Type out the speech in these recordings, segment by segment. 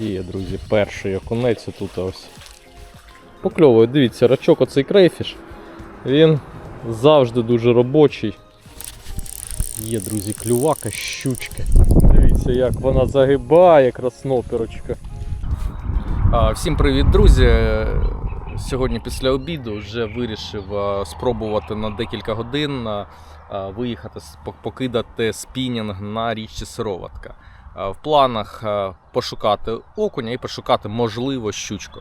Є, друзі, перший окунець тут ось. Покльовує, дивіться, рачок оцей крейфіш. Він завжди дуже робочий. Є, друзі, клювака, щучка. Дивіться, як вона загибає, красноперочка. Всім привіт, друзі! Сьогодні після обіду вже вирішив спробувати на декілька годин виїхати, покидати спінінг на річці Сироватка. А, В планах пошукати окуня і пошукати можливо щучку.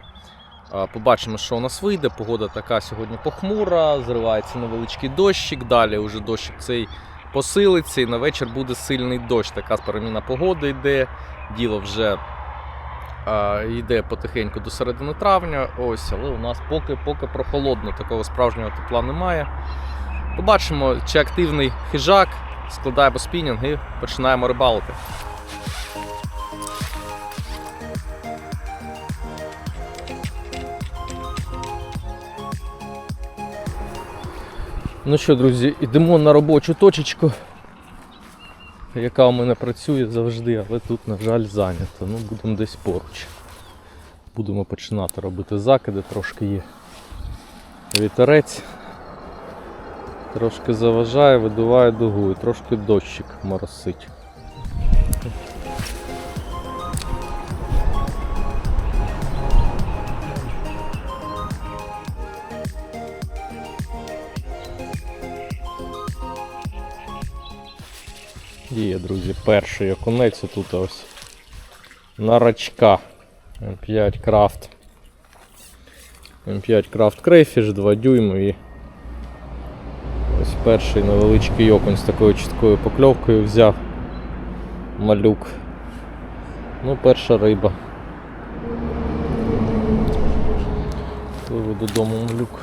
Побачимо, що у нас вийде. Погода така сьогодні похмура, зривається невеличкий дощик. Далі вже дощик цей посилиться, і на вечір буде сильний дощ. Така переміна погоди йде. Діло вже йде потихеньку до середини травня. Ось, але у нас поки, поки прохолодно, такого справжнього тепла немає. Побачимо, чи активний хижак, складаємо спінінг і починаємо рибалити. Ну що, друзі, йдемо на робочу точечку, яка у мене працює завжди, але тут, на жаль, зайнято. Ну, будемо десь поруч. Будемо починати робити закиди, трошки є вітерець. Трошки заважає, видуває дугу і трошки дощик моросить. Є, друзі, перший окунець тут ось на рачка М5 крафт. М5 крафт крейфіш 2 дюйми і ось перший невеличкий окунь з такою чіткою покльовкою взяв малюк. Ну, перша риба. Пливу додому малюк.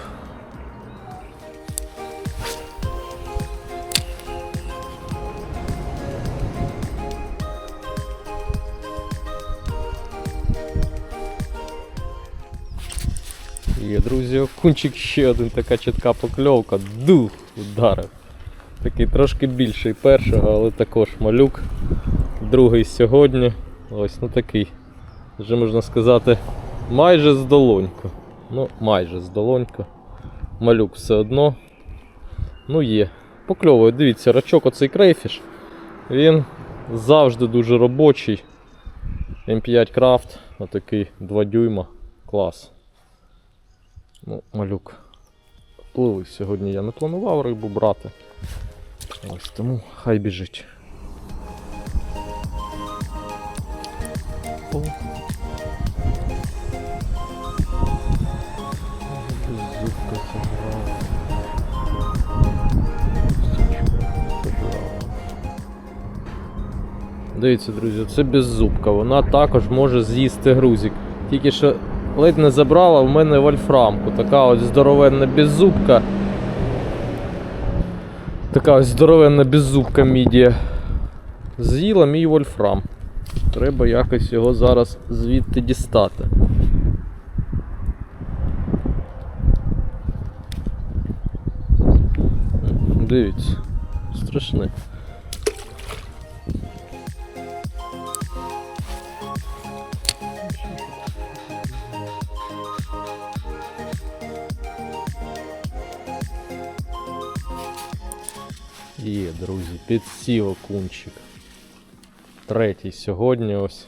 Друзі, окунчик ще один така чітка покльовка. Дух ударив. Такий трошки більший першого, але також малюк. Другий сьогодні. Ось ну такий. Вже можна сказати, майже з долоньку. Ну, майже з долоньку. Малюк все одно. Ну є. Покльовує, дивіться, рачок оцей крейфіш. Він завжди дуже робочий. М5 крафт, отакий 2 дюйма. Клас. Ну, малюк. Пливи сьогодні я не планував рибу брати. Ось тому хай біжить. Дивіться, друзі, це беззубка. Вона також може з'їсти грузик. Тільки що ледь не забрала в мене вольфрамку. Така ось здоровенна беззубка. Така ось здоровенна беззубка мідія. З'їла мій вольфрам. Треба якось його зараз звідти дістати. Дивіться, страшне. Є, друзі, підсів окунчик. Третій сьогодні ось.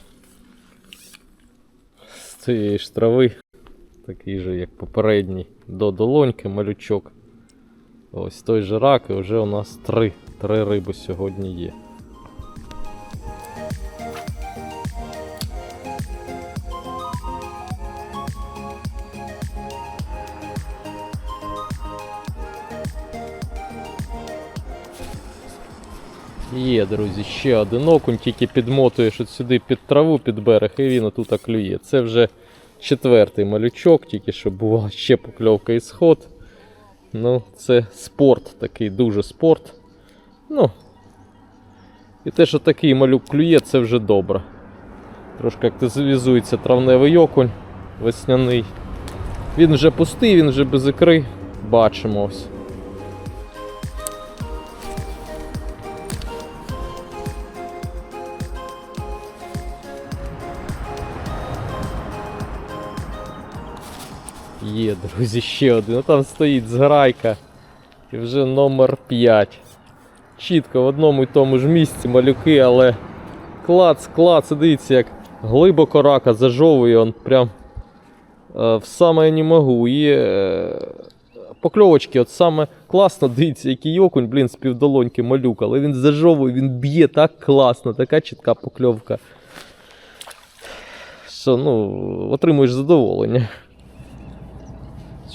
З цієї ж трави. Такий же, як попередній, до долоньки малючок. Ось той же рак, і вже у нас три. Три риби сьогодні є. Є, друзі, ще один окунь, тільки підмотуєш от сюди під траву, під берег, і він отут клює. Це вже четвертий малючок, тільки що бувала ще покльовка і сход. Ну, це спорт, такий дуже спорт. Ну. І те, що такий малюк клює, це вже добре. Трошки активізується травневий окунь весняний. Він вже пустий, він вже без ікри. Бачимо ось. Є, друзі, ще один. Ну там стоїть зграйка. І вже номер 5. Чітко в одному і тому ж місці малюки, але клац, клац, дивіться, як глибоко рака зажовує он прям е, в саме не можу. І е, покльовочки, от саме класно, дивіться, який окунь, блін, з півдолоньки малюк, але він зажовує, він б'є так класно, така чітка покльовка. Що, ну, отримуєш задоволення.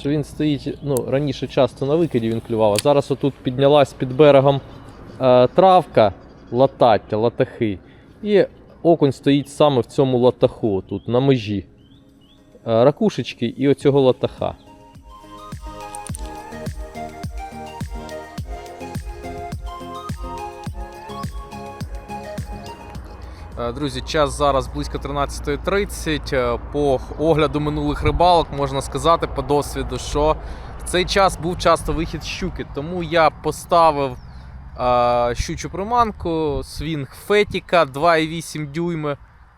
Що він стоїть, ну, раніше часто на викиді він клював, а зараз отут піднялась під берегом е, травка, латаття, латахи. І окунь стоїть саме в цьому латаху, тут, на межі. Е, ракушечки і оцього латаха. Друзі, час зараз близько 13.30. Е, По огляду минулих рибалок можна сказати по досвіду, що в цей час був часто вихід щуки. Тому я поставив е, щучу приманку, свінг Фетіка 2,8 дюйми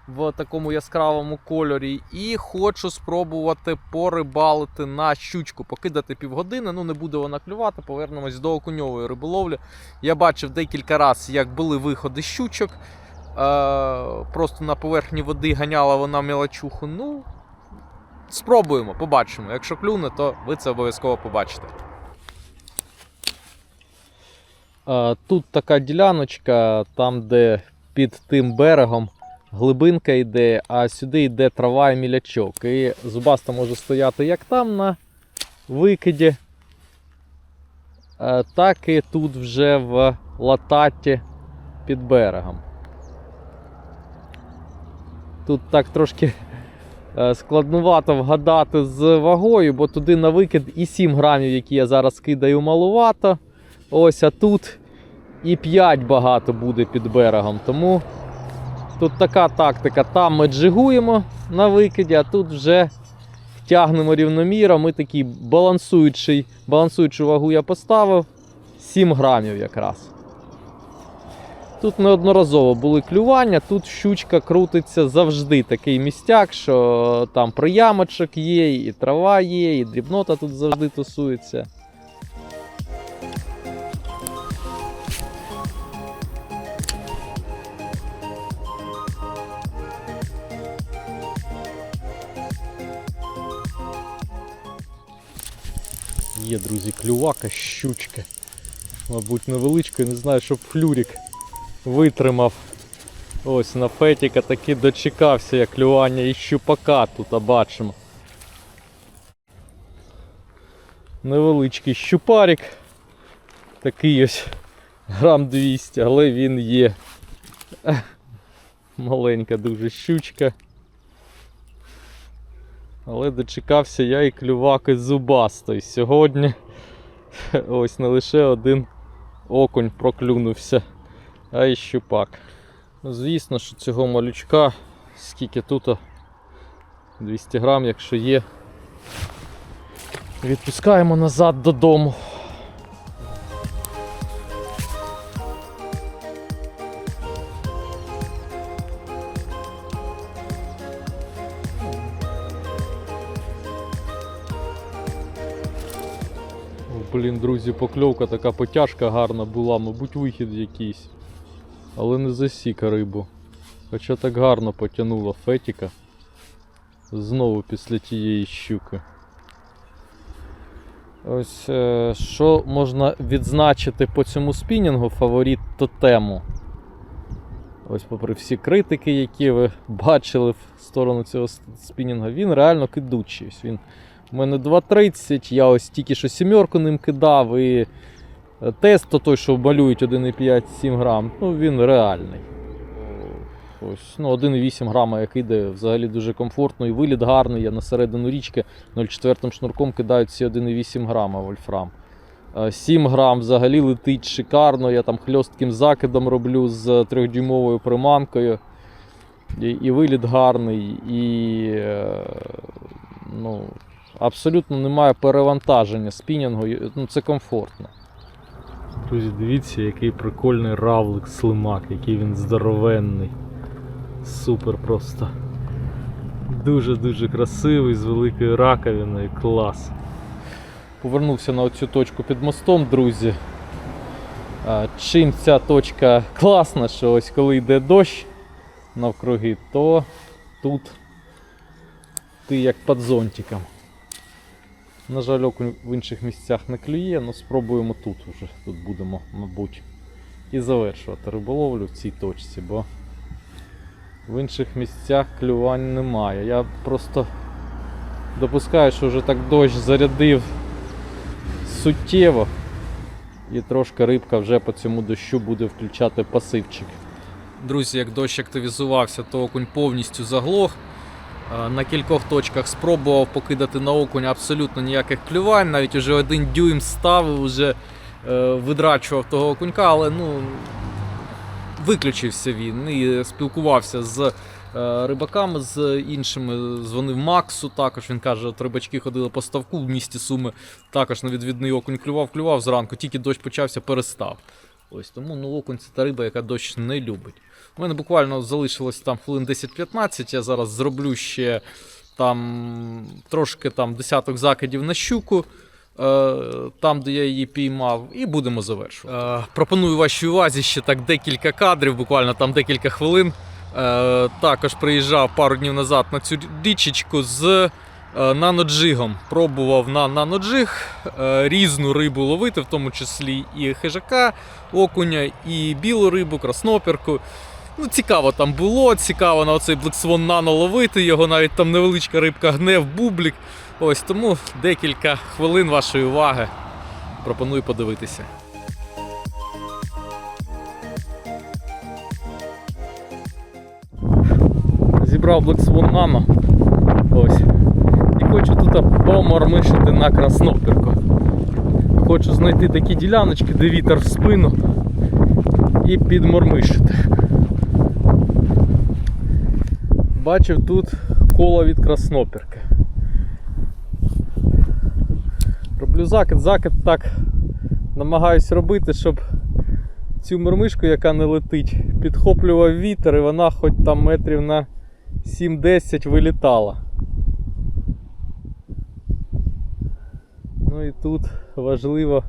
в такому яскравому кольорі. І хочу спробувати порибалити на щучку, покидати півгодини. Ну не буде вона клювати. Повернемось до окуньової риболовлі. Я бачив декілька разів, як були виходи щучок. Просто на поверхні води ганяла вона мілочуху. Ну, спробуємо, побачимо. Якщо клюне, то ви це обов'язково побачите. Тут така діляночка, там, де під тим берегом глибинка йде, а сюди йде трава і мілячок. І зубаста може стояти як там на викиді, е, так і тут вже в лататі під берегом. Тут так трошки е, складнувато вгадати з вагою, бо туди на викид і 7 грамів, які я зараз кидаю, малувато. Ось, а тут і 5 багато буде під берегом. Тому тут така тактика. Там ми джигуємо на викиді, а тут вже тягнемо рівноміром. Ми такий балансуючий, балансуючу вагу я поставив 7 грамів якраз. Тут неодноразово були клювання, тут щучка крутиться завжди такий містяк, що там приямочок є, і трава є, і дрібнота тут завжди тусується. Є, друзі, клювака, щучка. Мабуть, невеличка, не знаю, щоб флюрик витримав. Ось на Фетіка таки дочекався як клювання і щупака тут бачимо. Невеличкий щупарик. Такий ось грам 200, але він є. Маленька дуже щучка. Але дочекався я і клюваки зубастої. Сьогодні ось не лише один окунь проклюнувся а й щупак. Ну, звісно, що цього малючка, скільки тут 200 грам, якщо є, відпускаємо назад додому. Блін, друзі, покльовка така потяжка гарна була, мабуть, вихід якийсь. Але не засіка рибу. Хоча так гарно потягнула фетіка. Знову після тієї щуки. Ось е, що можна відзначити по цьому спінінгу фаворит тотему. Ось, попри всі критики, які ви бачили в сторону цього спінінга, він реально кидучий. Ось він у мене 2.30, я ось тільки що сімерку ним кидав і тест то той, що малюють 1,5-7 грам, ну він реальний. Ось, ну 1,8 грама я кидаю, взагалі дуже комфортно і виліт гарний. Я на середину річки 0,4 шнурком кидаю ці 1,8 грама вольфрам. Е, 7 грам взагалі летить шикарно. Я там хльостким закидом роблю з 3-дюймовою приманкою. І, і виліт гарний, і е, ну, абсолютно немає перевантаження спінінгу. Ну, це комфортно. Друзі, дивіться, який прикольний равлик слимак, який він здоровенний. Супер просто. Дуже-дуже красивий, з великою раковиною. Клас. Повернувся на оцю точку під мостом, друзі. Чим ця точка класна, що ось коли йде дощ навкруги, то тут ти як під зонтиком. На жаль, окунь в інших місцях не клює, але спробуємо тут уже. Тут будемо, мабуть, і завершувати риболовлю в цій точці, бо в інших місцях клювань немає. Я просто допускаю, що вже так дощ зарядив суттєво. І трошки рибка вже по цьому дощу буде включати пасивчик. Друзі, як дощ активізувався, то окунь повністю заглох. Е, На кількох точках спробував покидати на окунь абсолютно ніяких клювань, навіть уже один дюйм ставив, вже е, видрачував того окунька, але ну, виключився він і спілкувався з е, рибаками, з іншими. Дзвонив Максу також. Він каже, от рибачки ходили по ставку в місті Суми, також на відвідний окунь клював, клював зранку, тільки дощ почався, перестав. Ось тому ну, окунь це та риба, яка дощ не любить. У мене буквально залишилось там хвилин 10-15. Я зараз зроблю ще там трошки там десяток закидів на щуку. е, Там, де я її піймав, і будемо завершувати. Е, Пропоную вашій увазі ще так декілька кадрів, буквально там декілька хвилин. Е, Також приїжджав пару днів назад на цю річечку з наноджигом. Пробував на наноджиг різну рибу ловити, в тому числі і хижака, окуня, і білу рибу, красноперку. Ну, цікаво там було, цікаво на оцей Swan Nano ловити його, навіть там невеличка рибка гне в бублік. Ось тому декілька хвилин вашої уваги. Пропоную подивитися. Зібрав Black Nano. Ось. І хочу тут помормишити на красноперку. Хочу знайти такі діляночки, де вітер в спину і підмормишити. Бачив тут коло від красноперки. Роблю закид, закид так намагаюсь робити, щоб цю мормишку, яка не летить, підхоплював вітер і вона хоч там метрів на 7-10 вилітала. Ну і тут важливо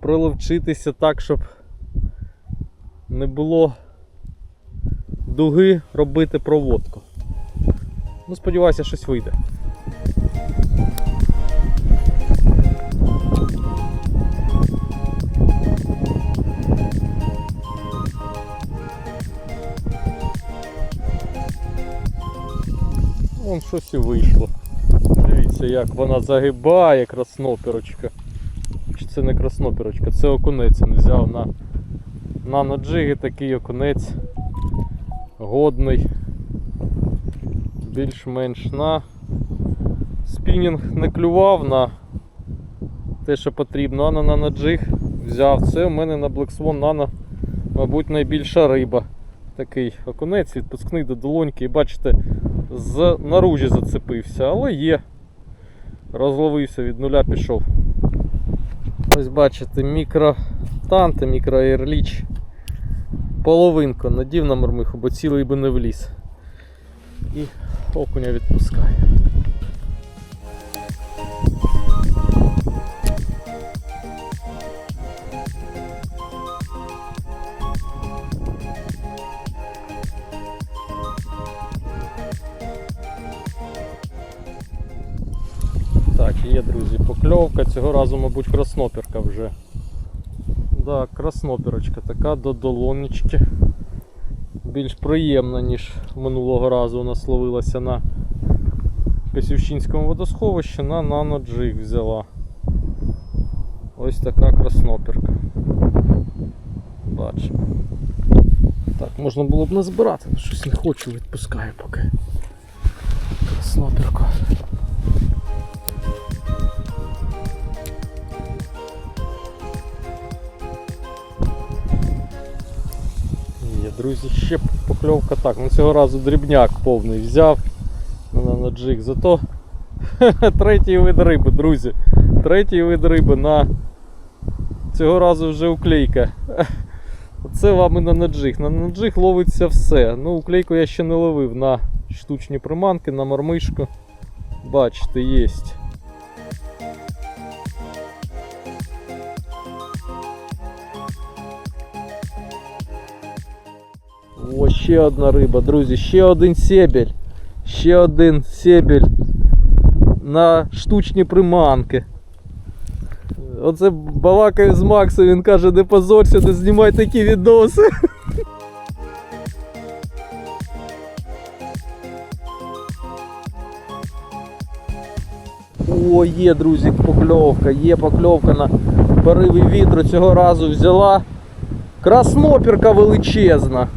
проловчитися так, щоб не було дуги робити проводку. Ну, сподіваюся, щось вийде. Вон щось і вийшло. Дивіться, як вона загибає краснопірочка. Чи це не краснопірочка, це окунець він взяв на, на наджиги такий окунець годний, більш-менш на спінінг не клював на те, що потрібно, а на наноджиг взяв. Це у мене на Black Swan Nano, мабуть, найбільша риба. Такий окунець відпускний до долоньки і бачите, з наружі зацепився, але є. Розловився, від нуля пішов. Ось бачите, мікротанти, мікроаерліч. Половинку надів на мормиху, бо цілий би не вліз. І окуня відпускає. Так, є, друзі, покльовка. Цього разу, мабуть, красноперка вже. Да, красноперочка така до долонечки. Більш приємна, ніж минулого разу у нас ловилася на Косівщинському водосховищі, на наноджиг взяла. Ось така красноперка. Бачимо. Так, можна було б назбирати, але щось не хочу, відпускаю поки. Красноперку. Друзі, ще покльовка так. Ну цього разу дрібняк повний взяв на наджиг. Зато третій вид риби, друзі. Третій вид риби на цього разу вже уклейка. Оце вам і на наджиг. На наджиг ловиться все. Ну, уклейку я ще не ловив на штучні приманки на мормишку. Бачите, є. О, ще одна риба, друзі, ще один себель. Ще один себель на штучні приманки. Оце балакаю з Максом, він каже, не позорся, не знімай такі відоси. О, є, друзі, покльовка, є покльовка на пориві вітру. Цього разу взяла краснопірка величезна.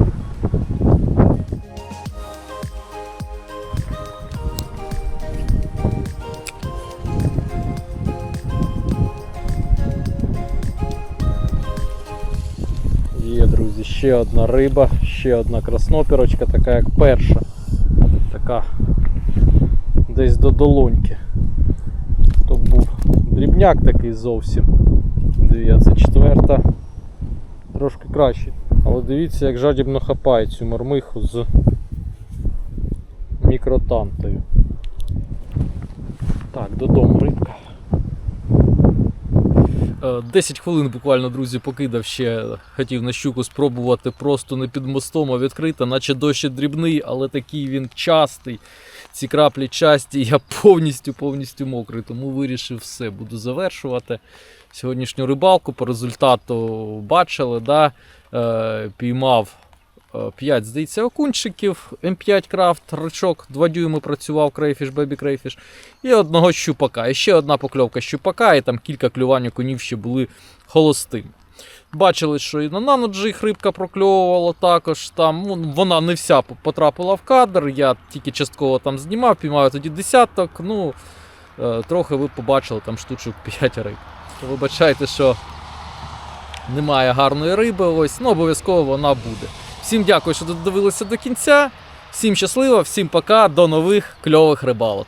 Ще одна риба, ще одна краснопірочка, така як перша. Така десь до долоньки. То був дрібняк такий зовсім. Дивіться, четверта. Трошки краще. Але дивіться, як жадібно хапає цю мормиху з мікротантою. Так, додому рибка. 10 хвилин буквально, друзі, покидав ще. Хотів на щуку спробувати просто не під мостом, а відкрито, наче дощ дрібний, але такий він частий. Ці краплі часті, я повністю повністю мокрий, тому вирішив все, буду завершувати сьогоднішню рибалку. По результату бачили, да? е, піймав 5, здається, окунчиків, М5 крафт, рачок, 2 дюйми працював крейфіш, бебі крейфіш, і одного щупака. І ще одна покльовка щупака, і там кілька клювань окунів ще були холостими. Бачили, що і на наноджих рибка прокльовувала також. Там вона не вся потрапила в кадр. Я тільки частково там знімав, піймаю тоді десяток. Ну, е, трохи ви побачили там штучок 5 риб. Вибачайте, що немає гарної риби. Ось, ну обов'язково вона буде. Всім дякую, що додивилися до кінця. Всім щасливо, всім пока, до нових кльових рибалок.